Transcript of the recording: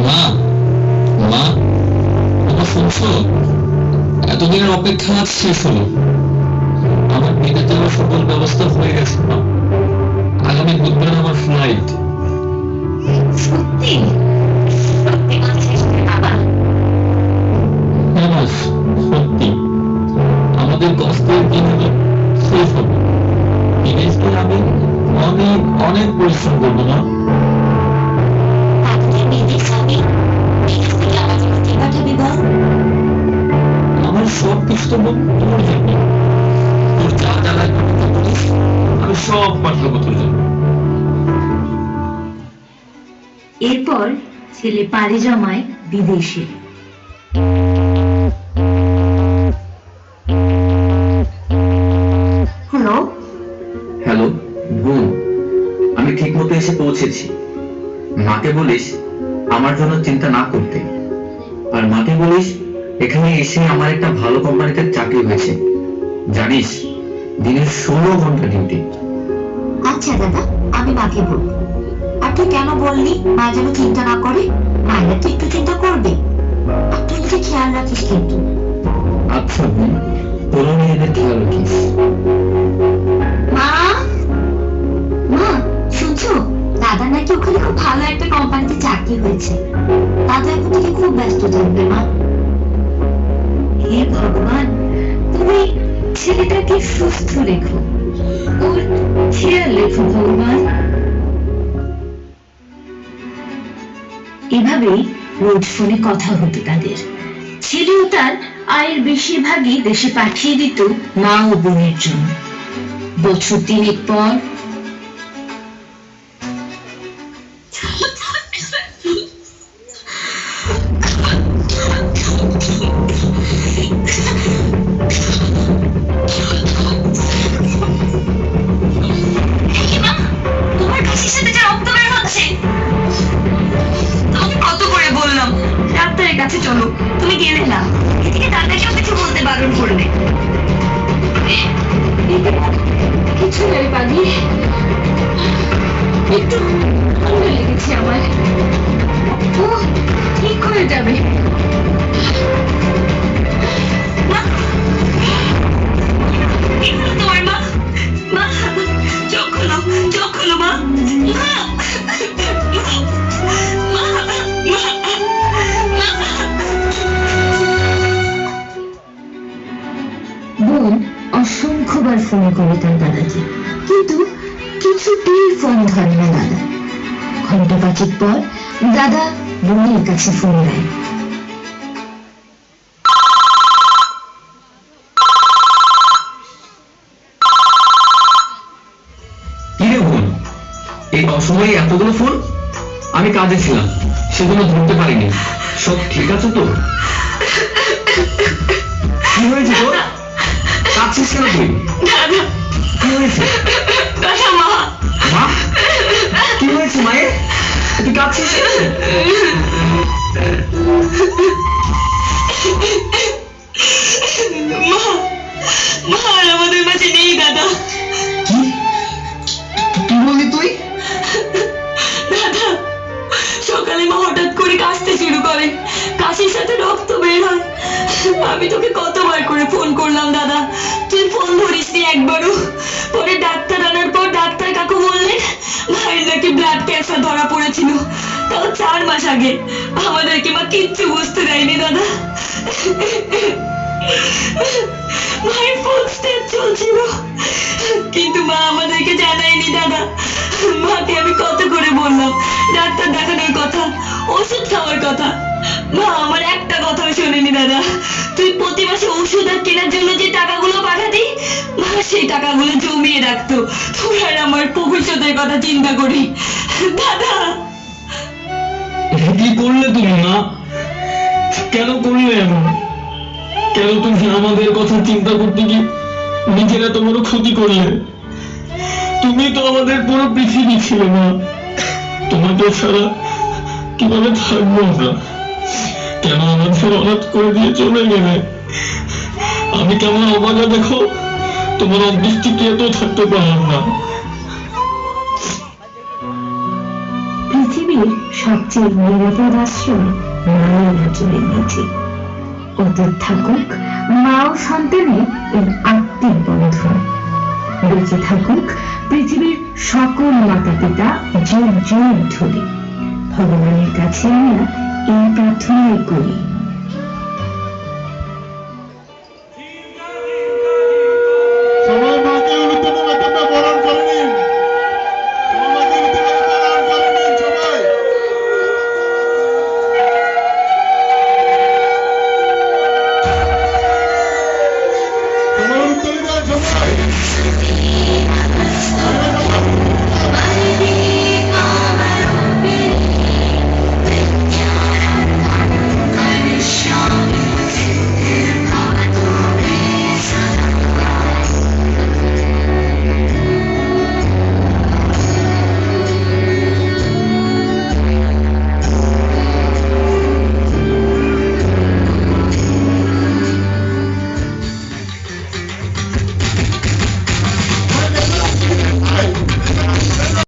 মা মা শুনছো এতদিনের অপেক্ষা আজ শেষ হলো আমার বিদেশ যাওয়ার সকল ব্যবস্থা হয়ে গেছে আগামী বুধবার আমার ফ্লাইট সত্যি সত্যি আমাদের কষ্টের দিনগুলো পরিশ্রম করব আমার সব জন্য তোর যা যা লাগবে আমি সব পাঠাবো তোর জন্য এরপর ছেলে পাড়ি জমায় বিদেশে। পৌঁছেছি। মাকে বলিস আমার জন্য চিন্তা না করতে। আর মাকে বলিস এখানে এসে আমার একটা ভালো কোম্পানিতে চাকরি হয়েছে। জানিস দিনের ষোলো ঘণ্টা ডিউটি। আচ্ছা দাদা আমি মাকে বলব। আর তুই কেন বললি মা যেন চিন্তা না করে? মায়েরা তো একটু চিন্তা করবে। আর তুই নিজে খেয়াল রাখিস কিন্তু। আচ্ছা বোন তোরা মেয়েদের খেয়াল রাখিস। মা? মা দাদা নাকি ওখানে খুব ভালো একটা কোম্পানিতে চাকরি হয়েছে দাদা এখন থেকে খুব ব্যস্ত থাকবে, মা। হে ভগবান, তুমি ছেলেটাকে সুস্থ রেখো। ওর খেয়াল রেখো, ভগবান। এভাবেই রোজ ফোনে কথা হতো তাদের। ছেলেও তার আয়ের বেশিরভাগই দেশে পাঠিয়ে দিত মা ও বোনের জন্য। বছর তিনেক পর চলো তুমি গেলে না। এদিকে দাদাকেও কিছু বলতে বারণ করলে কিছু নয় পাগলি। একটু ঠান্ডা লেগেছে আমার। ও ঠিক হয়ে যাবে। তোমার মা। মা বোন অসংখ্যবার ফোন করে তার দাদাকে। কিন্তু কিছুতেই ফোন ধরে না দাদা। ঘণ্টা পাঁচেক পর দাদা বোনের কাছে ফোন দেয়। এই অসময়ে এতগুলো ফোন আমি কাজে ছিলাম, সেগুলো ধরতে পারিনি। সব ঠিক আছে তো? কি হয়েছে তোর? কাঁদছিস কেন তুই কি হয়েছে? দাদা মা? মা কি হয়েছে মায়ের? তুই কাঁদছিস মা মা আর আমাদের মাঝে নেই দাদা। কি? কি বললি তুই? দাদা সকালে মা হঠাৎ করে কাশতে শুরু করে। কাশির সাথে রক্ত বের হয়। আমি তোকে কতবার করে ফোন করলাম দাদা। তুই ফোন ধরিস নি একবারও? পরে ডাক্তার আনার পর ডাক্তার কাকু বললেন ভাইয়ের নাকি ব্লাড ক্যান্সার ধরা পড়েছিল। তাও চার মাস আগে। আমাদেরকে মা কিচ্ছু বুঝতে দেয়নি, দাদা। মায়ের ফুল স্টেপ চলছিল। কিন্তু মা আমাদেরকে জানায়নি, দাদা। মাকে আমি কত করে বললাম? ডাক্তার দেখানোর কথা, ওষুধ খাওয়ার কথা। মা, আমার একটা কথাও শোনেনি দাদা। তুই প্রতি মাসে ওষুধ আর কেনার জন্য যে টাকাগুলো পাঠাতি, মা, সেই টাকাগুলো জমিয়ে রাখতো। তোর আর আমার ভবিষ্যতের কথা চিন্তা করি। দাদা। কি করলে তুমি, মা? কেন করলে এমন? কেন তুমি আমাদের কথা চিন্তা করতে গিয়ে নিজেরা তোমার ক্ষতি করলে? তুমি তো আমাদের পুরো পৃথিবী ছিল না তোমাকে ছাড়া কীভাবে থাকব আমরা? কেন আমাদের অনাথ করে দিয়ে চলে গেলে? আমি কেমন অবাগা দেখো? তোমার অদৃষ্টিতে এত থাকতে পারলাম না। পৃথিবীর সবচেয়ে নিরাপদ আশ্রয় মায়ের অতীত থাকুক মা ও সন্তানের এই আত্মিক বন্ধন বেঁচে থাকুক পৃথিবীর সকল মাতা পিতা যুগ যুগ ধরে। ভগবানের কাছে আমরা এই প্রার্থনাই করি